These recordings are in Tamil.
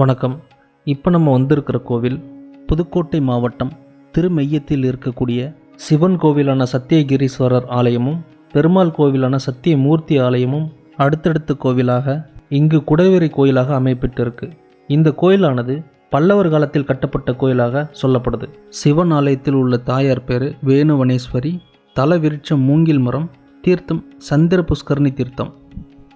வணக்கம். இப்போ நம்ம வந்திருக்கிற கோவில் புதுக்கோட்டை மாவட்டம் திருமெய்யத்தில் இருக்கக்கூடிய சிவன் கோவிலான சத்தியகிரீஸ்வரர் ஆலயமும் பெருமாள் கோவிலான சத்தியமூர்த்தி ஆலயமும் அடுத்தடுத்த கோவிலாக இங்கு குடைவரை கோயிலாக அமைப்பட்டிருக்கு. இந்த கோயிலானது பல்லவர் காலத்தில் கட்டப்பட்ட கோயிலாக சொல்லப்படுது. சிவன் ஆலயத்தில் உள்ள தாயார் பேர் வேணுவனேஸ்வரி தல விருட்சம் மூங்கில் மரம் தீர்த்தம் சந்திர புஷ்கரணி தீர்த்தம்.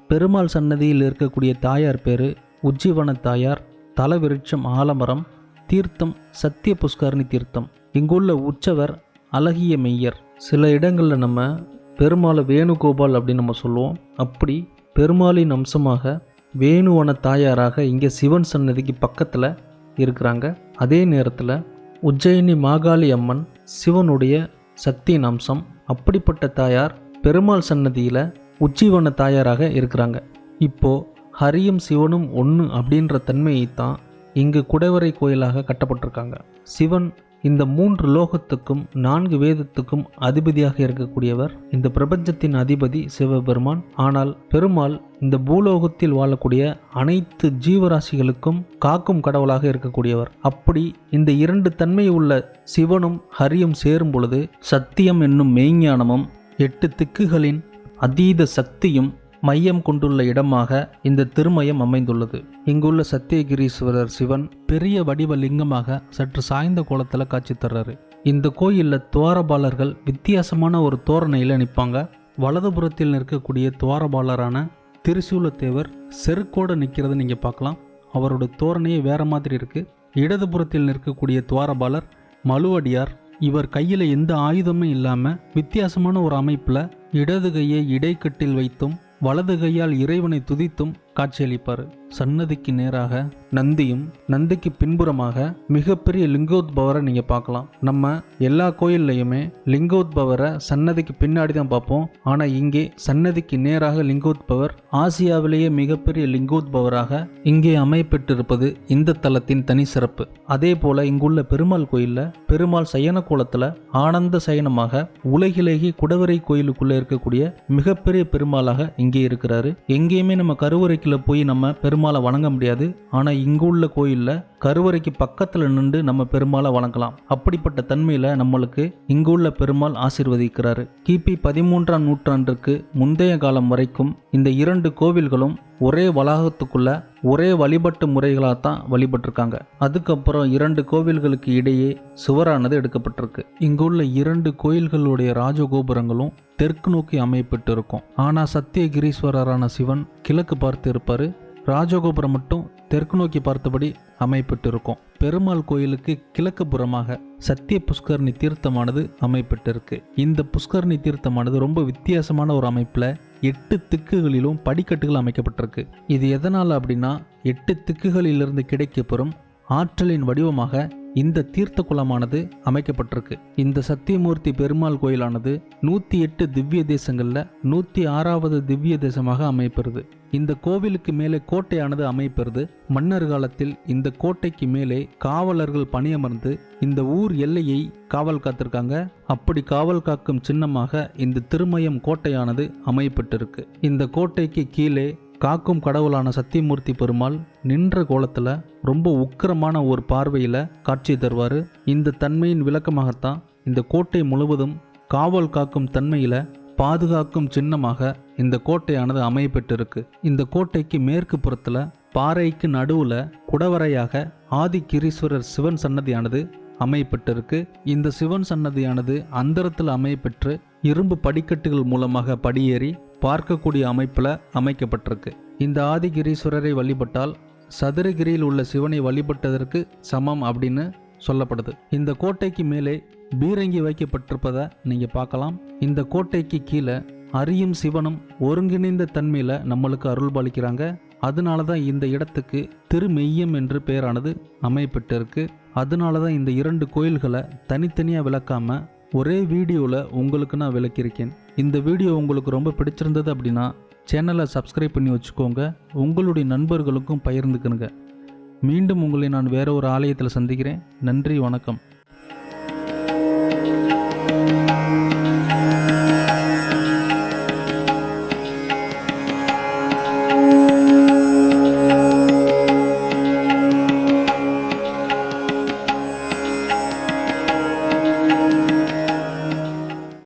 பெருமாள் சன்னதியில் இருக்கக்கூடிய தாயார் பேர் உஜ்ஜீவன தாயார் தலவிருட்சம் ஆலமரம் தீர்த்தம் சத்திய புஷ்கரணி தீர்த்தம். இங்குள்ள உற்சவர் அழகிய மெய்யர். சில இடங்களில் நம்ம பெருமாளை வேணுகோபால் அப்படின்னு நம்ம சொல்லுவோம். அப்படி பெருமாளின் அம்சமாக வேணுவன தாயாராக இங்கே சிவன் சன்னதிக்கு பக்கத்தில் இருக்கிறாங்க. அதே நேரத்தில் உஜ்ஜயினி மாகாளி அம்மன் சிவனுடைய சக்தியின் அம்சம். அப்படிப்பட்ட தாயார் பெருமாள் சன்னதியில் உச்சிவன தாயாராக இருக்கிறாங்க. இப்போது ஹரியும் சிவனும் ஒன்று அப்படின்ற தன்மையை தான் இங்கு குடைவரை கோயிலாக கட்டப்பட்டிருக்காங்க. சிவன் இந்த மூன்று லோகத்துக்கும் நான்கு வேதத்துக்கும் அதிபதியாக இருக்கக்கூடியவர். இந்த பிரபஞ்சத்தின் அதிபதி சிவபெருமான். ஆனால் பெருமாள் இந்த பூலோகத்தில் வாழக்கூடிய அனைத்து ஜீவராசிகளுக்கும் காக்கும் கடவுளாக இருக்கக்கூடியவர். அப்படி இந்த இரண்டு தன்மை உள்ள சிவனும் ஹரியும் சேரும் பொழுது சத்தியம் என்னும் மெய்ஞானமும் எட்டு திக்குகளின் அதீத சக்தியும் மையம் கொண்டுள்ள இடமாக இந்த திருமயம் அமைந்துள்ளது. இங்குள்ள சத்தியகிரீஸ்வரர் சிவன் பெரிய வடிவ லிங்கமாக சற்று சாய்ந்த கோலத்தில் காட்சி தர்றாரு. இந்த கோயிலில் துவாரபாலர்கள் வித்தியாசமான ஒரு தோரணையில் நிற்பாங்க வலதுபுறத்தில் நிற்கக்கூடிய துவாரபாலரான திருசூலத்தேவர் செருக்கோடு நிற்கிறத நீங்கள் பார்க்கலாம். அவரோட தோரணையே வேற மாதிரி இருக்கு. இடதுபுறத்தில் நிற்கக்கூடிய துவாரபாலர் மலுவடியார் இவர் கையில் எந்த ஆயுதமும் இல்லாமல் வித்தியாசமான ஒரு அமைப்பில் இடது கையை இடைக்கட்டில் வைத்தும் வலது கையால் இறைவனை துதித்தும் காட்சியளிப்பார். சன்னதிக்கு நேராக நந்தியும் நந்திக்கு பின்புறமாக மிகப்பெரிய லிங்கோத்பவரை நீங்கள் பார்க்கலாம். நம்ம எல்லா கோயில்லையுமே லிங்கோத்பவரை சன்னதிக்கு பின்னாடி தான் பார்ப்போம். ஆனால் இங்கே சன்னதிக்கு நேராக லிங்கோத்பவர் ஆசியாவிலேயே மிகப்பெரிய லிங்கோத்பவராக இங்கே அமைப்பெற்றிருப்பது இந்த தலத்தின் தனி சிறப்பு. அதே போல இங்குள்ள பெருமாள் கோயிலில் பெருமாள் சயன கோலத்தில் ஆனந்த சயனமாக உலகிலேயே குடவரை கோயிலுக்குள்ளே இருக்கக்கூடிய மிகப்பெரிய பெருமாளாக இங்கே இருக்கிறாரு. எங்கேயுமே நம்ம கருவறைக்குள்ள போய் நம்ம பெருமாளை வணங்க முடியாது. ஆனால் இங்கு உள்ள கோயிலில் கருவறைக்கு பக்கத்தில் நின்று நம்ம பெருமாளை வணங்கலாம். அப்படிப்பட்ட தன்மையில் நம்மளுக்கு இங்கு உள்ள பெருமாள் ஆசிர்வதிக்கிறாரு. கிபி பதிமூன்றாம் நூற்றாண்டிற்கு முந்தைய காலம் வரைக்கும் இந்த இரண்டு கோவில்களும் ஒரே வளாகத்துக்குள்ள ஒரே வழிபட்டு முறைகளாக தான் வழிபட்டிருக்காங்க. அதுக்கப்புறம் இரண்டு கோவில்களுக்கு இடையே சுவரானது எடுக்கப்பட்டிருக்கு. இங்குள்ள இரண்டு கோயில்களுடைய ராஜகோபுரங்களும் தெற்கு நோக்கி அமைப்பட்டு இருக்கும் ஆனால் சத்தியகிரீஸ்வரரான சிவன் கிழக்கு பார்த்து இருப்பார் ராஜகோபுரம் மட்டும் தெற்கு நோக்கி பார்த்தபடி அமைப்பட்டு இருக்கும் பெருமாள் கோயிலுக்கு கிழக்கு புறமாக சத்திய புஷ்கரணி தீர்த்தமானது அமைப்பட்டிருக்கு. இந்த புஷ்கரணி தீர்த்தமானது ரொம்ப வித்தியாசமான ஒரு அமைப்பில் எட்டு திக்குகளிலும் படிக்கட்டுகள் அமைக்கப்பட்டிருக்கு. இது எதனால் அப்படின்னா எட்டு திக்குகளிலிருந்து கிடைக்கப்பெறும் ஆற்றலின் வடிவமாக இந்த தீர்த்த குளமானது அமைக்கப்பட்டிருக்கு. இந்த சத்தியமூர்த்தி பெருமாள் கோயிலானது நூற்றி எட்டு திவ்ய தேசங்களில் நூற்றி ஆறாவது திவ்ய தேசமாக அமைப்பெறுது இந்த கோவிலுக்கு மேலே கோட்டையானது அமைப்பெறுது மன்னர் காலத்தில் இந்த கோட்டைக்கு மேலே காவலர்கள் பணியமர்ந்து இந்த ஊர் எல்லையை காவல் காத்திருக்காங்க. அப்படி காவல் காக்கும் சின்னமாக இந்த திருமயம் கோட்டையானது அமைப்பட்டிருக்கு இந்த கோட்டைக்கு கீழே காக்கும் கடவுளான சத்தியமூர்த்தி பெருமாள் நின்ற கோலத்தில் ரொம்ப உக்கிரமான ஒரு பார்வையில் காட்சி தருவார். இந்த தன்மையின் விளக்கமாகத்தான் இந்த கோட்டை முழுவதும் காவல் காக்கும் தன்மையில் பாதுகாக்கும் சின்னமாக இந்த கோட்டையானது அமையப்பட்டிருக்கு இந்த கோட்டைக்கு மேற்கு புறத்தில் பாறைக்கு நடுவில் குடவரையாக ஆதிகிரீஸ்வரர் சிவன் சன்னதியானது அமையப்பட்டிருக்கு இந்த சிவன் சன்னதியானது அந்தரத்தில் அமையப்பெற்று இரும்பு படிக்கட்டுகள் மூலமாக படியேறி பார்க்கக்கூடிய அமைப்பில் அமைக்கப்பட்டிருக்கு. இந்த ஆதிகிரீஸ்வரரை வழிபட்டால் சதுரகிரியில் உள்ள சிவனை வழிபட்டதற்கு சமம் அப்படின்னு சொல்லப்படுது. இந்த கோட்டைக்கு மேலே பீரங்கி வைக்கப்பட்டிருப்பதை நீங்கள் பார்க்கலாம். இந்த கோட்டைக்கு கீழே அரியும் சிவனும் ஒருங்கிணைந்த தன்மையில் நம்மளுக்கு அருள் பாலிக்கிறாங்க அதனால தான் இந்த இடத்துக்கு திருமெய்யம் என்று பெயரானது அமைப்பட்டிருக்கு அதனால தான் இந்த இரண்டு கோயில்களை தனித்தனியாக விளக்காமல் ஒரே வீடியோவில் உங்களுக்கு நான் விளக்கியிருக்கேன். இந்த வீடியோ உங்களுக்கு ரொம்ப பிடிச்சிருந்தது அப்படின்னா சேனலை சப்ஸ்கிரைப் பண்ணி வச்சுக்கோங்க. உங்களுடைய நண்பர்களுக்கும் பகிர்ந்துக்கணுங்க. மீண்டும் உங்களை நான் வேற ஒரு ஆலயத்தில் சந்திக்கிறேன். நன்றி வணக்கம்.